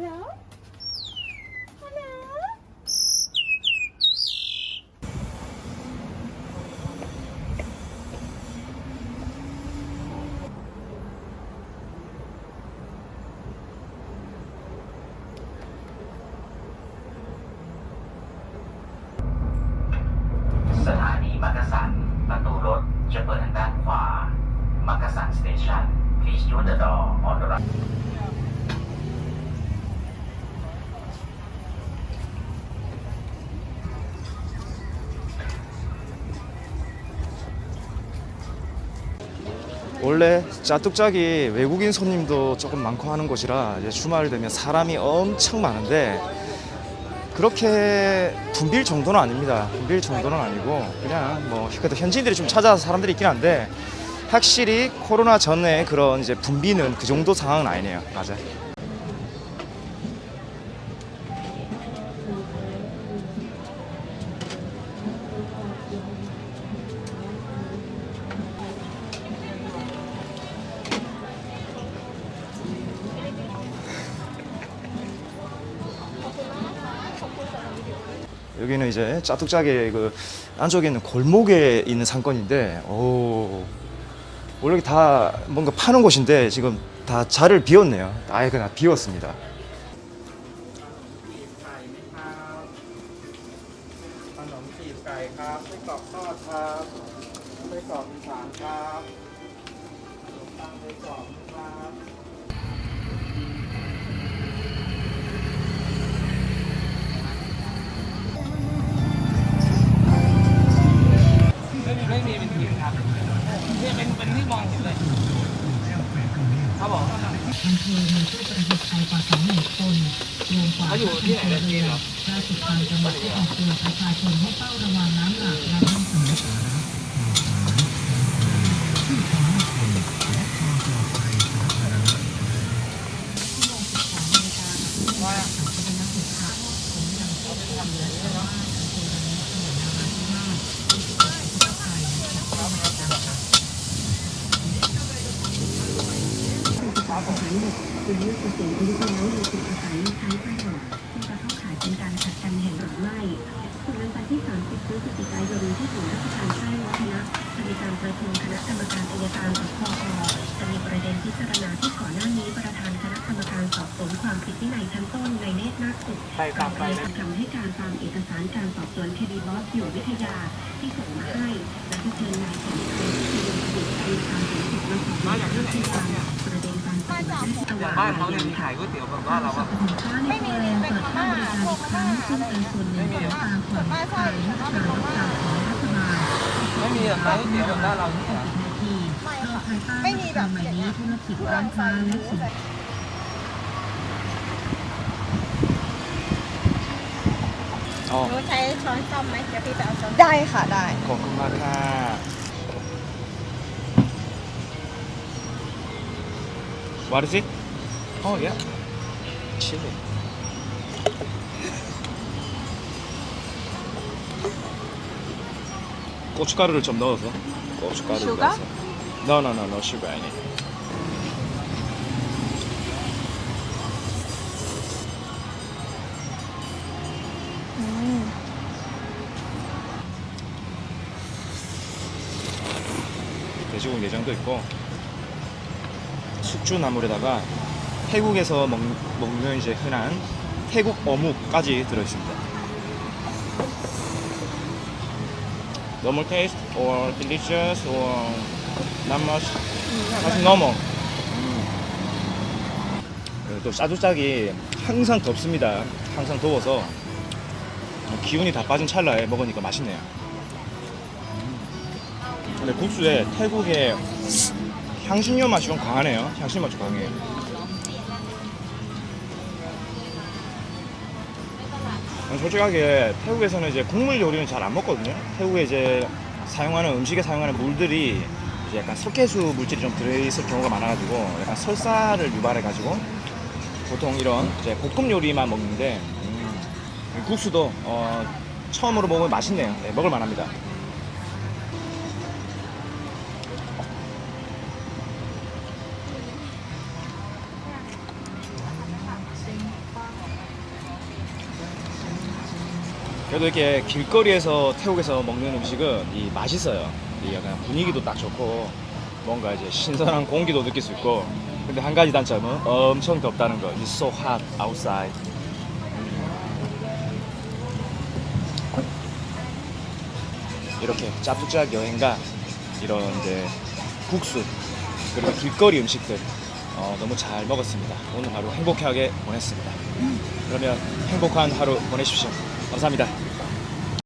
Hello? Hello? "สถานีมักกะสัน ประตูรถจะเปิดทางด้านขวา มักกะสันสเตชัน Please use the door on the right 원래 짜뚝짜기 외국인 손님도 조금 많고 하는 곳이라 주말 되면 사람이 엄청 많은데 그렇게 붐빌 정도는 아닙니다. 붐빌 정도는 아니고 그냥 뭐 그래도 현지인들이 좀 찾아서 사람들이 있긴 한데 확실히 코로나 전에 그런 이제 붐비는 그 정도 상황은 아니네요. 맞아요. 여기는 이제 짜뚝짜기 그 안쪽에 있는 골목에 있는 상권인데 오 원래 다 뭔가 파는 곳인데 지금 다 자리를 비웠네요. 아예 그냥 비웠습니다. ครับเนี่ยเป็นเป็นที่มองเห็นเลยครับผมอำเภอมีผู้ประสบภัยกว่า2หมื่นคนรวมกว่าเขาอยู่ที่ไหนนะจีนเหรอราชการจังหวัดได้ออกเตือนประชาชนให้เฝ้าระวังน้ำหลากและน้ำเสมอ คุณเลือกเกษียณอายุแล้วมีสิทธิ์อาศัยใช้ประโยชน์ซึ่จะเข้าข่ายเป็นการขัดกันแห่งหรือไม่ส่วนวันจันทร์ที่ 30พฤศจิกายนที่ศูนย์ราชการแจ้วัฒนะจะมีการประชุมคณะกรรมการอัยการกับพอจะมีประเด็นพิจารณาที่ก่อนหน้านี้ประธานคณะกรรมการสอบสวนความผิดวินัยชั้นต้นในเนตรนาคสุดไปตามไปเรียนคำให้การตามเอกสารการสอบสวนคดีบอสอยู่วิทยาที่ส่งมาให้และที่เชิญนายสมชายที่ลงคดีคดีความผิดมาสอบสวนที่กา บ้านเขาเนี่ยมีขายก๋วยเตี๋ยวแบบบ้าเราอะไม่มีเลป็นมาม่าพวกมาม่าอะไรอย่งเงี้ยไม่มีส่วนมากใช่ส่วนมากเป็นมาม่าไม่มีแบบานก๋วยเตี๋ยวแบบบ้านเราเนี่ยไม่ค่ะไม่มีแบบอย่างเงี้เรื่องใส่หมูใส่หนูใช้ช้อนซ่อมไหมเดี๋ยวพี่ไปเอาช้อนได้ค่ะได้ ขอบคุณมากค่ะวาดสิ Oh yeah. Chili. 고춧가루를 좀 넣어서 고춧가루를 Sugar? 넣어서 No no no no sugar 아니 돼지고기 내장도 있고 숙주 나물에다가 태국에서 먹, 먹는 이제 흔한 태국 어묵까지 들어있습니다. Normal taste or delicious or not much? 사실 normal. 음. 또 짜조짝이 항상 덥습니다. 항상 더워서 기운이 다 빠진 찰나에 먹으니까 맛있네요. 근데 국수에 태국의 향신료 맛이 좀 강하네요. 향신료 맛이 강해요. 솔직하게 태국에서는 이제 국물 요리는 잘 안 먹거든요. 태국에 이제 사용하는 음식에 사용하는 물들이 이제 약간 석회수 물질이 좀 들어있을 경우가 많아가지고 약간 설사를 유발해가지고 보통 이런 이제 볶음 요리만 먹는데 음, 국수도 어, 처음으로 먹으면 맛있네요. 네, 먹을 만합니다. 그래도 이렇게 길거리에서 태국에서 먹는 음식은 이 맛있어요. 이 약간 분위기도 딱 좋고 뭔가 이제 신선한 공기도 느낄 수 있고 근데 한 가지 단점은 엄청 덥다는 거. It's so hot outside. 이렇게 짜투짝 여행과 이런 이제 국수 그리고 길거리 음식들 어, 너무 잘 먹었습니다. 오늘 하루 행복하게 보냈습니다. 그러면 행복한 하루 보내십시오. 감사합니다.